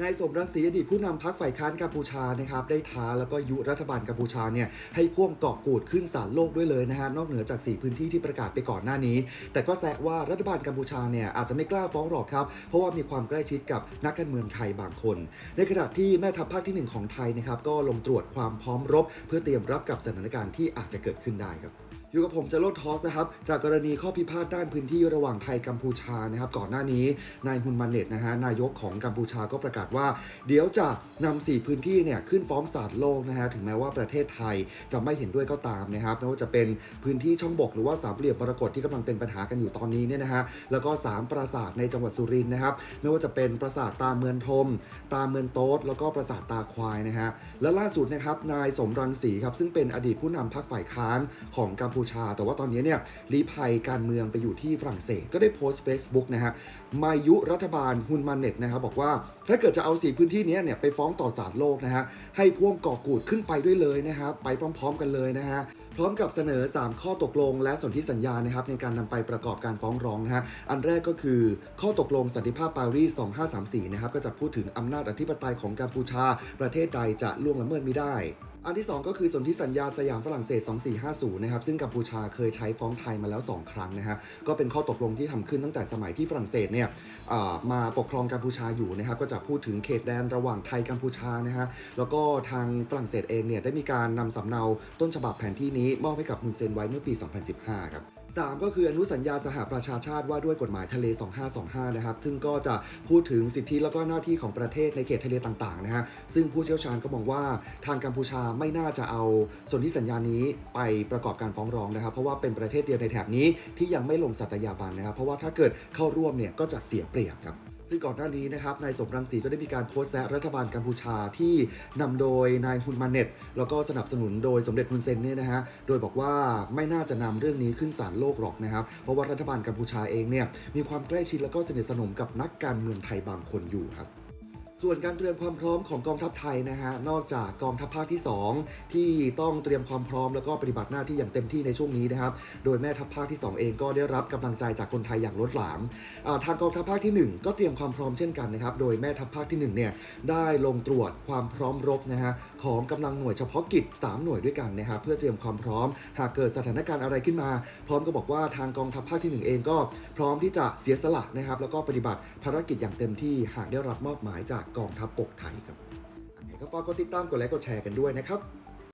นายสมรังสีอดีตผู้นำพรรคฝ่ายค้านกัมพูชานะครับได้ท้าแล้วก็ยุรัฐบาลกัมพูชาเนี่ยให้พ่วงเกาะกูดขึ้นศาลโลกด้วยเลยนะฮะนอกเหนือจาก 4 พื้นที่ที่ประกาศไปก่อนหน้านี้ แต่ก็แซะว่ารัฐบาลกัมพูชาเนี่ยอาจจะไม่กล้าฟ้องหรอกครับ เพราะว่ามีความใกล้ชิดกับนักการเมืองไทยบางคน ในขณะที่แม่ทัพภาคที่ 1 ของไทยนะครับก็ลงตรวจความพร้อมรบ เพื่อเตรียมรับกับสถานการณ์ที่อาจจะเกิดขึ้นได้ครับ อยู่กับผมจะโลดทอสนะครับ จากกรณีข้อพิพาทด้านพื้นที่ระหว่างไทยกัมพูชานะครับ ก่อนหน้านี้นายฮุนมันเนตนะฮะนายกของกัมพูชาก็ประกาศว่า เดี๋ยวจะนำสี่พื้นที่เนี่ยขึ้นฟ้องศาลโลกนะฮะถึงแม้ว่าประเทศไทยจะไม่เห็นด้วยก็ตามนะครับไม่ว่าจะเป็นพื้นที่ช่องบกหรือว่าสามเหลี่ยมมรกตที่กำลังเป็นปัญหากันอยู่ตอนนี้เนี่ยนะฮะแล้วก็สามปราสาทในจังหวัดสุรินทร์นะครับไม่ว่าจะเป็นปราสาทตาเมืองทม ตาเมืองโต๊ดแล้วก็ปราสาทตาควายนะฮะและล่าสุดนะครับนายสมรังสีครับซึ่งเป็นอดีตผู้นำพรรคฝ่ายค้านของกัมพูชา แต่ว่าตอนนี้เนี่ยลี้ภัยการเมืองไปอยู่ที่ฝรั่งเศส ก็ได้โพสต์ Facebook นะฮะมายุรัฐบาลฮุนมันเน็ตนะครับบอกว่าถ้าเกิดจะเอาสีพื้นที่นี้เนี่ยไปฟ้องต่อศาลโลกนะฮะให้พ่วงก่อกูดขึ้นไปด้วยเลยนะฮะไปพร้อม ๆ กันเลยนะฮะพร้อมกับเสนอ 3 ข้อตกลงและสนธิสัญญานะครับในการนำไปประกอบการฟ้องร้องนะฮะอันแรกก็คือข้อตกลงสันติภาพปารีส 2534 นะครับก็จะพูดถึงอำนาจอธิปไตยของกัมพูชา ประเทศใดจะล่วงละเมิดไม่ได้ อันที่ 2 ก็คือสนธิสัญญาสยามฝรั่งเศส 2450 นะครับ ซึ่งกัมพูชาเคยใช้ฟ้องไทยมาแล้ว 2 ครั้งนะฮะ ก็เป็นข้อตกลงที่ทำขึ้นตั้งแต่สมัยที่ฝรั่งเศสเนี่ยมาปกครองกัมพูชาอยู่นะครับ ก็จะพูดถึงเขตแดนระหว่างไทยกัมพูชานะฮะ แล้วก็ทางฝรั่งเศสเองเนี่ยได้มีการนำสำเนาต้นฉบับแผนที่นี้มอบให้กับฮุนเซนไว้เมื่อปี 2015 ครับ 3 ก็คืออนุสัญญาสหประชาชาติว่าด้วยกฎหมายทะเล 2525 นะครับ ซึ่งก็จะพูดถึงสิทธิแล้วก็หน้าที่ของประเทศในเขตทะเลต่างๆนะฮะ ซึ่งผู้เชี่ยวชาญก็มองว่าทางกัมพูชาไม่น่าจะเอาส่วนที่สัญญานี้ไปประกอบการฟ้องร้องนะครับ เพราะว่าเป็นประเทศเดียวในแถบนี้ที่ยังไม่ลงสัตยาบันนะครับ เพราะว่าถ้าเกิดเข้าร่วมเนี่ยก็จะเสียเปรียบครับ ซึ่งก่อนหน้านี้นะครับนายสมรังสีก็ได้มีการโพสต์แซะรัฐบาลกัมพูชาที่นำโดยนายฮุนมาเน็ต แล้วก็สนับสนุนโดยสมเด็จฮุนเซนเนี่ยนะฮะโดยบอกว่าไม่น่าจะนำเรื่องนี้ขึ้นศาลโลกหรอกนะครับ เพราะว่ารัฐบาลกัมพูชาเองเนี่ยมีความใกล้ชิดแล้วก็สนิทสนมกับนักการเมืองไทยบางคนอยู่ครับ ส่วนการเตรียมความพร้อมของกองทัพไทยนะฮะ นอกจากกองทัพภาคที่ 2 ที่ต้องเตรียมความพร้อมแล้วก็ปฏิบัติหน้าที่อย่างเต็มที่ในช่วงนี้นะครับ โดยแม่ทัพภาคที่ 2 เองก็ได้รับกำลังใจจากคนไทยอย่างล้นหลาม ทางกองทัพภาคที่ 1 ก็เตรียมความพร้อมเช่นกันนะครับ โดยแม่ทัพภาคที่1เนี่ยได้ลงตรวจความพร้อมรบนะฮะของกำลังหน่วยเฉพาะกิจ 3 หน่วยด้วยกันนะครับเพื่อเตรียมความพร้อม หากเกิดสถานการณ์อะไรขึ้นมา พร้อมก็บอกว่าทางกองทัพภาคที่ 1 เองก็พร้อมที่จะเสียสละนะครับแล้วก็ปฏิบัติภารกิจอย่างเต็มที่หากได้รับมอบหมายจากกองทัพบกไทยครับยังไงก็ฝากกดติดตามกดไลค์กดแชร์กันด้วยนะครับ